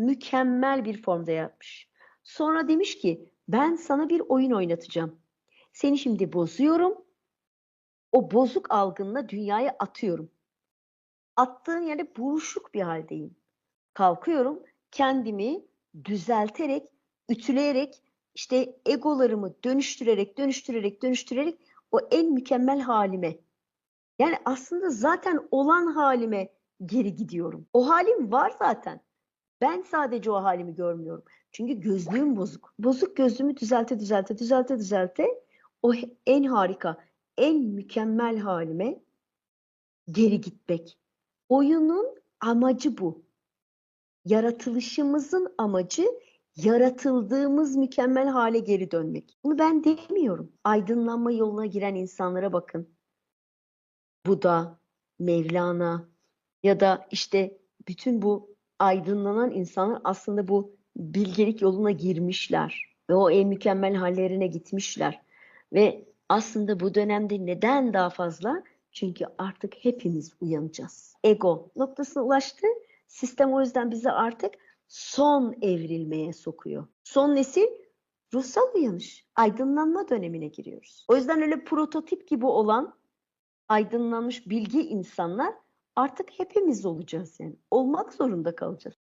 mükemmel bir formda yapmış. Sonra demiş ki ben sana bir oyun oynatacağım. Seni şimdi bozuyorum. O bozuk algınla dünyaya atıyorum. Attığın yerde buruşuk bir haldeyim. Kalkıyorum, kendimi düzelterek, ütüleyerek, işte egolarımı dönüştürerek, dönüştürerek, dönüştürerek o en mükemmel halime. Yani aslında zaten olan halime geri gidiyorum. O halim var zaten. Ben sadece o halimi görmüyorum. Çünkü gözlüğüm bozuk. Bozuk gözlüğümü düzelte düzelte düzelte düzelte o en harika, en mükemmel halime geri gitmek. Oyunun amacı bu. Yaratılışımızın amacı yaratıldığımız mükemmel hale geri dönmek. Bunu ben demiyorum. Aydınlanma yoluna giren insanlara bakın. Buda, Mevlana ya da işte bütün bu aydınlanan insanlar aslında bu bilgelik yoluna girmişler ve o en mükemmel hallerine gitmişler. Ve aslında bu dönemde neden daha fazla? Çünkü artık hepimiz uyanacağız. Ego noktasına ulaştı. Sistem o yüzden bizi artık son evrilmeye sokuyor. Son nesil ruhsal uyanış, aydınlanma dönemine giriyoruz. O yüzden öyle prototip gibi olan aydınlanmış bilgi insanlar artık hepimiz olacağız yani. Olmak zorunda kalacağız.